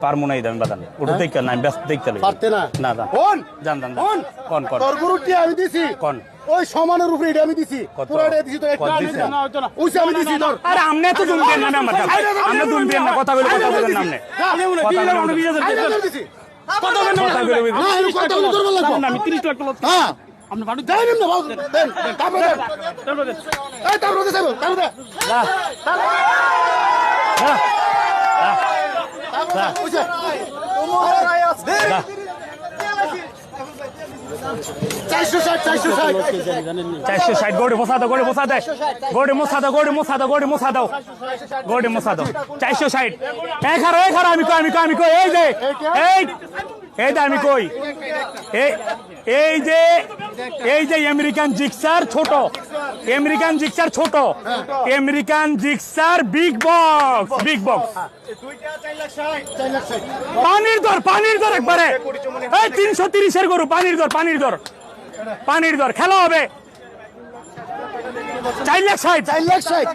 পারমু না এই বাদান ওটা দেখতে না আমি ব্যস্ত দেখতে লাগি পারতে না? না না। কোন? জান জান। কোন? কোন কোন? তোর গরুটি আমি দিছি। কোন? ওই সমানের উপরে এটা আমি দিছি? পুরাটা দিছি তো একটা আমি দিছে? দিছি না ওই আমি দিছি তোর আরে আমনে তো তুমি দেন না আমার আমনে তুমি দেন না কথা বলে কথা বলেন না আমনে। কথা বলে আমি না দিছি। কথা বলে না আমি কথা বলে বললাম না আমি 30 লাখ টাকা হ্যাঁ। আপনি বাড়ি দেন না বাবু দেন তারপরে দেন এই তারপরে দে সাহেব তারপরে দে না না তারপরে দে না চারশো ষাট গোড়ে মশা দাও গোড়ে মশা দেয় গোড়ে মশা দাও গোড়ে মশা দাও গোড়ে মশা দাও গোড়ে মশা দাও চারশো ষাট এক হারো আমি কই আমি কই আমি কই এই যে, এই এই যে আমি কই এই যে এই যে আমেরিকান জিক্সার ছোট। আমেরিকান জিক্সার ছোট? American Gixxer big box? Big box. পানির দর পানির দর একবারে। এই তিনশো তিরিশের গরু, পানির দর পানির দর। পানির দর, খেলা হবে। চার লাখ ষাট চার লাখ ষাট।